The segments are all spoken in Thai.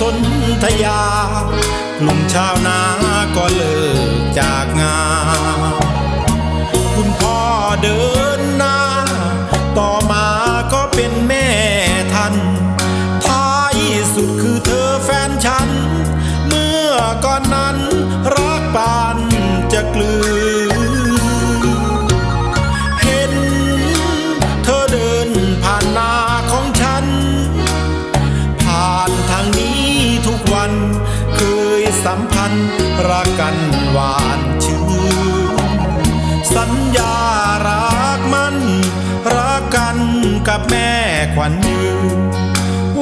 สนธยา กลุ่มชาวนาก็เลิกจากงาน คุณพ่อเดินหน้า ต่อมาก็เป็นแม่ทัน ท้ายสุดคือเธอแฟนฉัน เมื่อก่อนนั้นรักปานจะกลืน รักกันหวานชื่นสัญญารักมัน รักกันกับแม่ขวัญยืน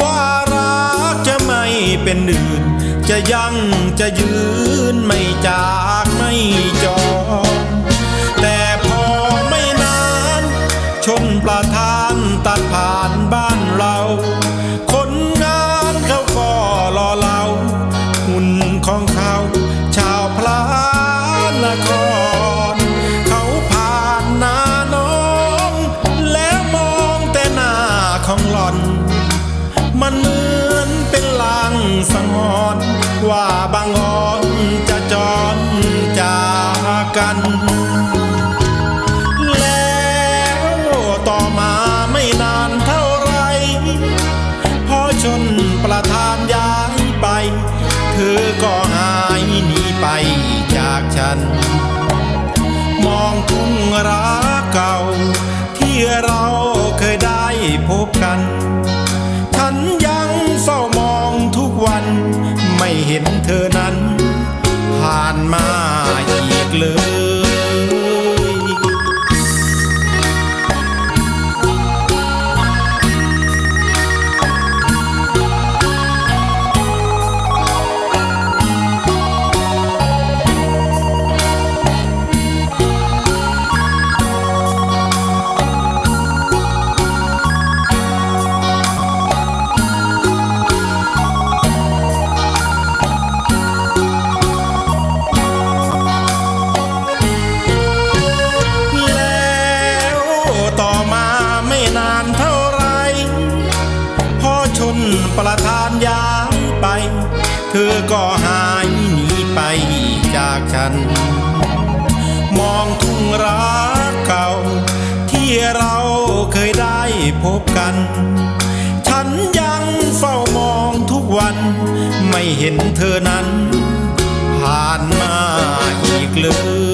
ว่ารักจะไม่เป็นอื่น จะยั่งจะยืนไม่จากไม่จองแต่พอไม่นาน ชนประทานตัดผ่า กัน แล้วต่อมาไม่นานเท่าไร พอชนประธานย้ายไป เธอก็หายหนีไปจากฉัน มองทุ่งรักเก่า ที่เราเคยได้พบกัน ฉันยังเฝ้ามองทุกวัน ไม่เห็นเธอนั้น ธอก็หายหนีไปจากฉัน มองทุ่งรักเก่า ที่เราเคยได้พบกัน ฉันยังเฝ้ามองทุกวัน ไม่เห็นเธอนั้น ผ่านมาอีกเลย